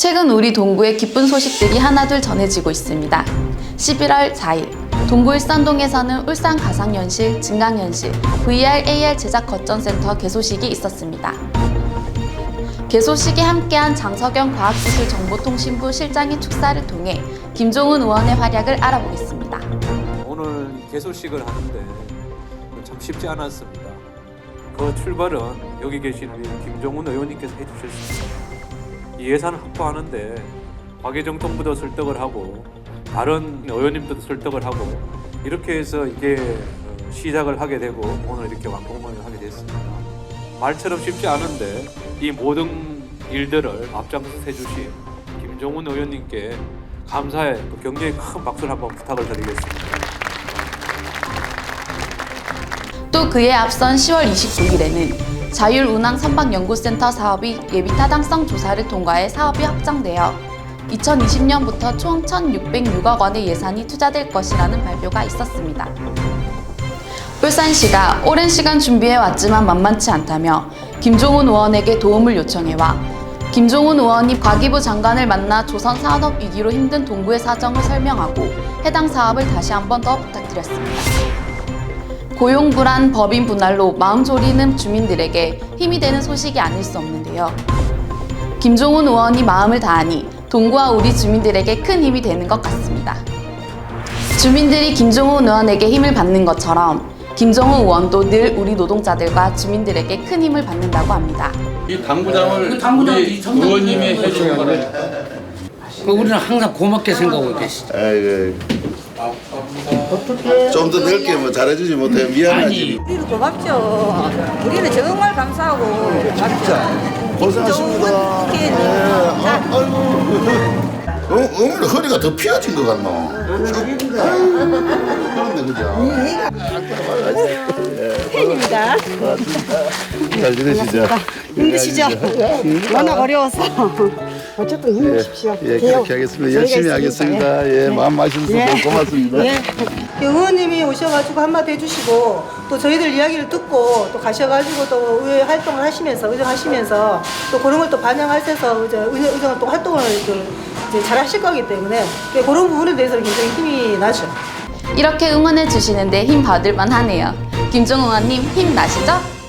최근 우리 동구의 기쁜 소식들이 하나둘 전해지고 있습니다. 11월 4일 동구 일산동에서는 울산 가상현실, 증강현실, VR, AR 제작 거점센터 개소식이 있었습니다. 개소식에 함께한 장석영 과학기술정보통신부 실장의 축사를 통해 김종훈 의원의 활약을 알아보겠습니다. 오늘 개소식을 하는데 참 쉽지 않았습니다. 그 출발은 여기 계신 우리 김종훈 의원님께서 해주셨습니다. 이 예산 확보하는데 과계정통부도 설득을 하고 다른 의원님들도 설득을 하고 이렇게 해서 이게 어, 시작을 하게 되고 오늘 이렇게 완공을 하게 됐습니다. 말처럼 쉽지 않은데 이 모든 일들을 앞장서 해주신 김종훈 의원님께 감사의 또 경례의 큰 박수를 한번 부탁을 드리겠습니다. 또 그에 앞선 10월 29일에는 자율운항 선박연구센터 사업이 예비 타당성 조사를 통과해 사업이 확정되어 2020년부터 총 1,606억 원의 예산이 투자될 것이라는 발표가 있었습니다. 울산시가 오랜 시간 준비해 왔지만 만만치 않다며 김종훈 의원에게 도움을 요청해와 김종훈 의원이 과기부 장관을 만나 조선 산업 위기로 힘든 동구의 사정을 설명하고 해당 사업을 다시 한 번 더 부탁드렸습니다. 고용 불안, 법인 분할로 마음 졸이는 주민들에게 힘이 되는 소식이 아닐 수 없는데요. 김종훈 의원이 마음을 다하니 동구와 우리 주민들에게 큰 힘이 되는 것 같습니다. 주민들이 김종훈 의원에게 힘을 받는 것처럼 김종훈 의원도 늘 우리 노동자들과 주민들에게 큰 힘을 받는다고 합니다. 이 당구장을 당구장을 우리 이 정도 의원님이 해주는 거를 그 우리는 항상 고맙게 생각하고 계시죠. 아이고. 좀더 넓게 뭐 잘해주지 못해 미안하지. 우리는 고맙죠. 우리는 정말 감사하고 고맙죠. 고생하십니다. 예. 국회의원님. 자, 아, 아이고. 어, 어머니 허리가 더 피어진 것 같노. 그런데 그죠? 팬입니다. 잘 지내시죠? 힘드시죠? 워낙 어려워서. 어쨌든 힘내십시오. 예, 그렇게 하겠습니다. 열심히 하겠습니다. 예, 마음 마셔서 예. 고맙습니다. 예. 의원님이 오셔가지고 한마디 해주시고 또 저희들 이야기를 듣고 또 가셔가지고 또 의회 활동을 하시면서 의정하시면서 또 그런 걸 또 반영하셔서 이제 의정, 의정 또 활동을 그 이제 잘 하실 거기 때문에 그런 부분에 대해서는 굉장히 힘이 나죠. 이렇게 응원해 주시는데 힘 받을 만하네요. 김종훈 의원님 힘 나시죠?